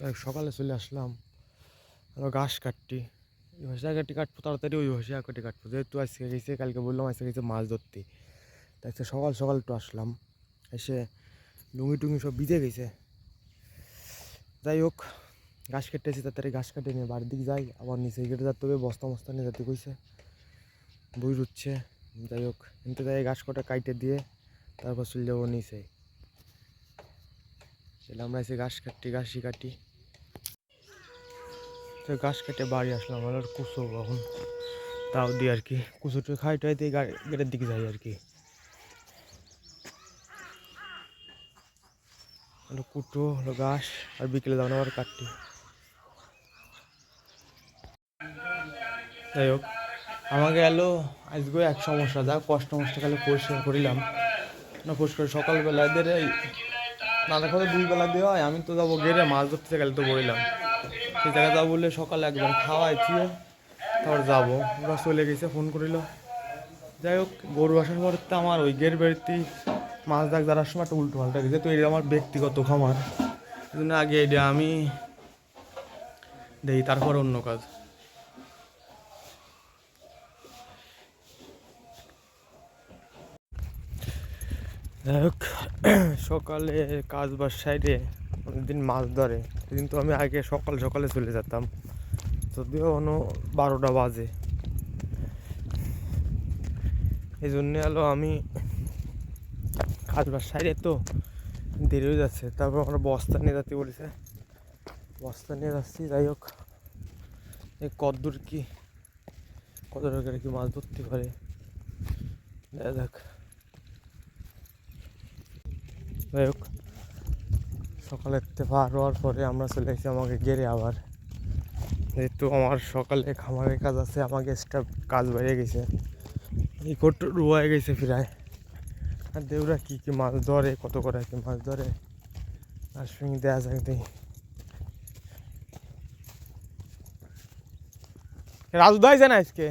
সকালে চলে আসলাম। আমরা ঘাস কাটটি হসিয়া কাটি কাটবো, তাড়াতাড়ি ওই হসিয়া কাটি কাটবো। যেহেতু আজকে গেছে, কালকে বললাম আজকে গেছে মাছ ধরতে। তাই সকাল সকাল একটু আসলাম। এসে লুঙ্গি টুঙ্গি সব ভিজে গেছে। যাই হোক, ঘাস কেটেছি তাড়াতাড়ি ঘাস কাটে নিয়ে বাড়ির দিকে যাই। আবার নিচে গেটে যেতে হবে, বস্তা মস্তা নিয়ে যাতে কইছে। বই রুচ্ছে। যাই হোক, এনতে যাই ঘাস কটা কাইটে দিয়ে, তারপর চলে যাব নিচে। আমরা এসে ঘাস কাটি ঘাসই কাটি। তো ঘাস কেটে বাড়ি আসলাম আর কুচো এখন। তাও দিয়ে আর কি কুচোটা খাই টাই দিয়ে গেটের দিকে যাই আর কি। হলো কুটো হলো ঘাস, আর বিকেলে যাব আবার কাটটি যাই হোক, আমাকে এলো আজকে এক সমস্যা, যা কষ্ট মষ্ট খালি পরিষ্কার করিলাম। না, পরিষ্কার সকালবেলা এদের এই না, দেখো তো দুই বেলা দেওয়া হয়, আমি তো যাব গেড়ে মাছ ধরতে গেলে তো বললাম। সেই জায়গায় যাব বললে সকালে একবার খাওয়াই থুয়ে তারপর যাব। এবার চলে গেছে, ফোন করিল। যাই হোক, গরু আসার পর তো আমার ওই গের বাড়িতে, মাছ দাগ যাওয়ার সময় একটা উল্টো পাল্টা গেছে, তো এটা আমার ব্যক্তিগত খামার। এই জন্য আগে এটা আমি দেই, তারপর অন্য কাজ। যাই হোক, সকালে কাজ বাস সাইডে অনেকদিন মাছ ধরে। কিন্তু আমি আগে সকাল সকালে চলে যেতাম। যদিও অন্য বারোটা বাজে। এই জন্যে হলো আমি কাজ বাস সাইডে তো দেরি হয়ে যাচ্ছে। তারপর আমরা বস্তা নিয়ে যাতে বলেছে। বস্তা নিয়ে যাচ্ছি, যাই হোক। এই কদ্দূর কি? কত টাকার কি মাছ ধরতে পারে? দেখা যাক যাই হোক। সকালে পার হওয়ার পরে আমরা চলে এসেছি আমাকে গেরে আবার। যেহেতু আমার সকালে খামারের কাজ আছে, আমাকে এক্সট্রা কাজ বেড়ে গেছে। এই কোট রুয়ায় গেছে প্রায়। আর দেউরা কী কী মাছ ধরে, কত করে কি মাছ ধরে, আর সঙ্গে দেওয়া যাক দেখি রাজু দাই না আজকে?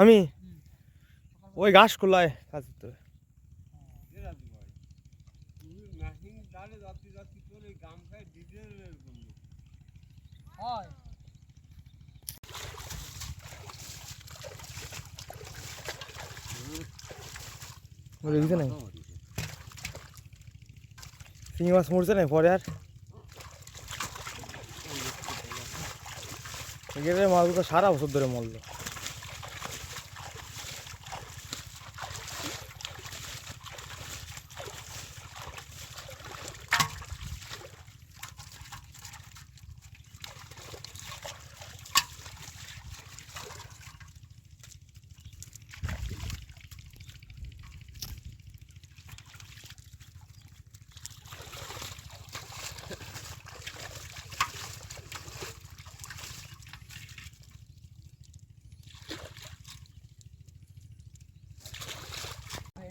আমি? ওই ঘাস খোলায় কাজ করতে হবে। হয় নাই? মাছ মরছে নাই পরে আর? মাছগুলো সারা বছর ধরে মরলো।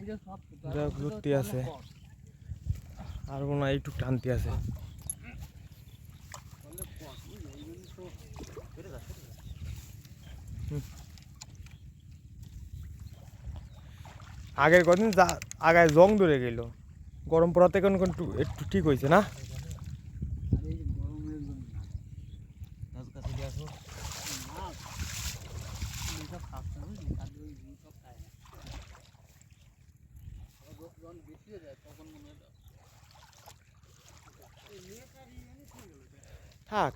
এই যে সব যা ঘুরতে আছে। আর কোনো একটু টানতে আছে। আগের কদিন আগায় জং ধরে গেল। গরম পড়াতে এখন একটু ঠিক হয়েছে না এই যে গরমের জন্য মাছ এইসব খাচ্ছে বুঝলি তাদের ওই জিনিস সব খায় না আবার যখন- যখন বেশি হয়ে যায় তখন মনে হয় এই মেয়েটারই এনে ঠিক হলো এটা। থাক।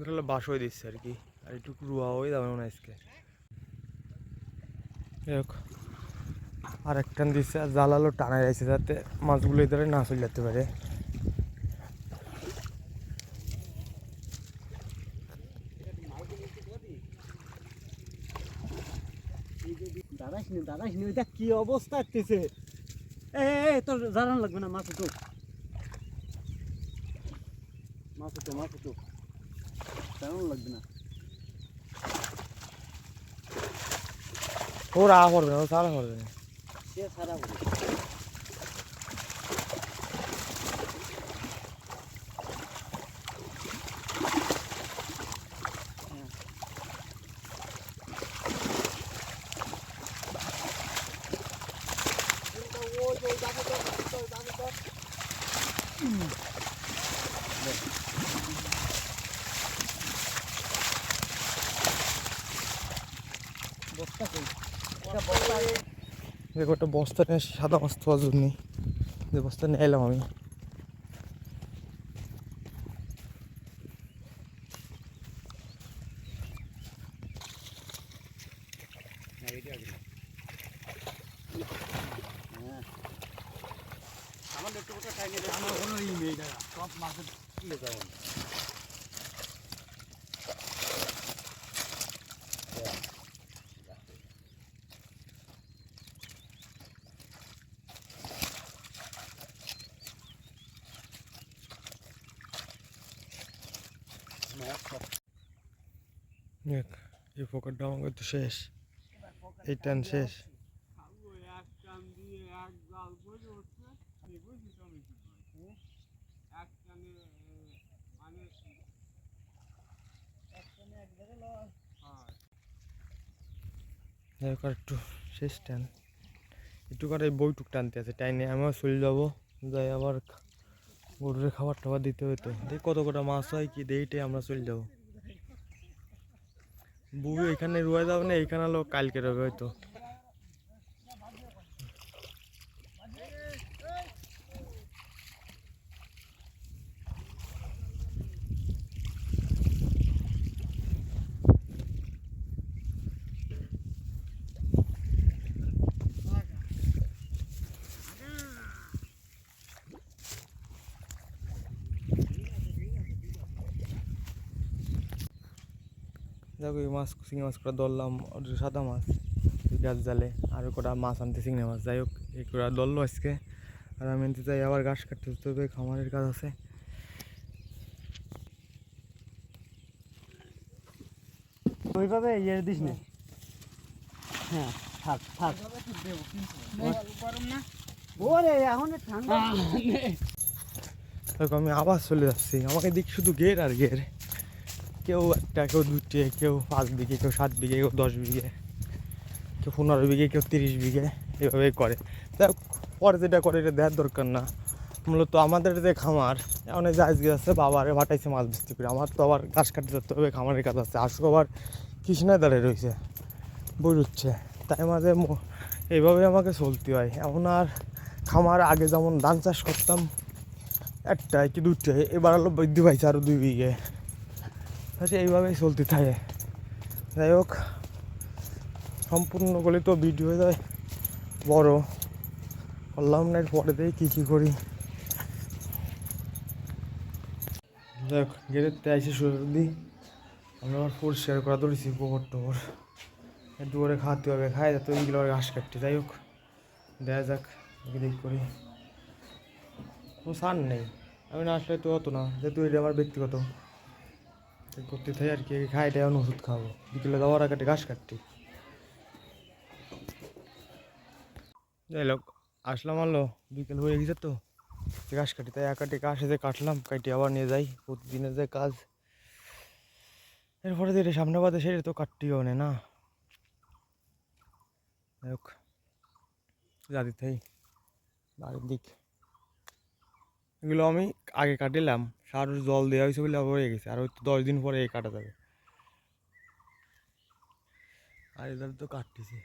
হলো বাস হয়ে দিচ্ছে আর কি। আর একটু রুয়া হয়ে যাবে মনে হয় আজকে। আর একটা দিচ্ছে আর জালালো টানা যাচ্ছে যাতে মাছগুলো এধারে না চলে যেতে পারে নি নি ওইটা কি অবস্থা আসতেছে এ, তোর জানান লাগবে না মাছ তো। তো মাছ তো লাগবে না? ওরা পড়বে করবে ও সারা পড়বে না সে সারা বলে দেখো একটা বস্তা নিয়ে আসি সাদা মাছ ধোয়ার জন্য। যে বস্তা নিয়ে এলাম আমি। আমার একটু কথা টাইম আমার কোনো ই নেই দাদা সব মাছের এই পকেটটা আমাকে তো শেষ। এই টান শেষ। একটু শেষ টান। একটু করে বইটুক টানতে আছে, টাইনে। আমিও চলে যাব, যাই আবার গরুরে খাবার টাবার দিতে হতো দেখ কত কটা মাছ হয় কি দেখে আমরা চলে যাব। বউ এখানে রুয়া যাবে না এখানে লোক কালকে রবে হয়তো। দেখো এই মাছ চিংড়ি মাছ কটা ধরলাম সাদা মাছ গাছ জালে। আর কটা মাছ আনতে চিংড়ি মাছ। যাই হোক এই কটা ধরলো আজকে। আর আমি আনতে চাই আবার ঘাস কাটতে। হবে খামারের কাজ আছে। ওইভাবে ইয়ে দিস না। হ্যাঁ থাক থাক। ওরে এখন ঠান্ডা। আমি আবার চলে যাচ্ছি। আমাকে দিক শুধু গের আর গের কেউ একটা, কেউ দুটে, কেউ পাঁচ বিঘে, কেউ সাত বিঘে, কেউ দশ বিঘে, কেউ পনেরো বিঘে, কেউ তিরিশ বিঘে, এভাবেই করে। দেখ, পরে যেটা করে এটা দেওয়ার দরকার না। মূলত আমাদের যে খামার এই যে আজকে আছে বাবারে ভাটাইছে মাছ বিস্তি করে। আমার তো আবার ঘাস কাটতে যেতে হবে, খামারের কাজ আছে। আসুক আবার কৃষ্ণায় দাঁড়িয়ে রয়েছে উঠছে তাই মাঝে এইভাবে আমাকে চলতে হয়। এমন আর খামার আগে যেমন ধান চাষ করতাম একটাই কি দুটাই এবার হলো বৃদ্ধি পাইছে আরও দুই বিঘে। আচ্ছা এইভাবেই চলতে থাকে। যাই হোক, সম্পূর্ণ করলে তো ভিডিও যায় বড়। করলাম না পরে দিয়ে কী কী করি। যাই হোক গেটের আইসে শুরু দিই আমরা আবার শেয়ার করা ধরেছি, গোবর টোবর। করে খাওয়াতে হবে, খাই যাতে আবার ঘাস কাটতে। যাই হোক, দেখা যাক দেখি করি। কোনো সার নেই। আমি না আসলে তো হতো না, যেহেতু এটা আমার ব্যক্তিগত। করতে থাকি আর কি খাই এটা ওষুধ খাব। বিকেলে যাওয়ার আগে ঘাস কাটতে। যাই হোক, আসলাম আলো, বিকেল হয়ে গেছে তো। যে ঘাস কাটি, তাই একাটি ঘাস এসে কাটলাম, কাটি আবার নিয়ে যাই, প্রতিদিনের যে কাজ। এরপরে যেটা সামনে বাদে সেটা তো কাটতেই হবে না। যাই হোক, যা দিতে বাড়ির দিক। এগুলো আমি আগে কাটিলাম সার জল দেওয়া হয়েছে বলে হয়ে গেছে, আর হয়তো দশ দিন পরে কাটা যাবে। আর এদের তো কাটতেছি।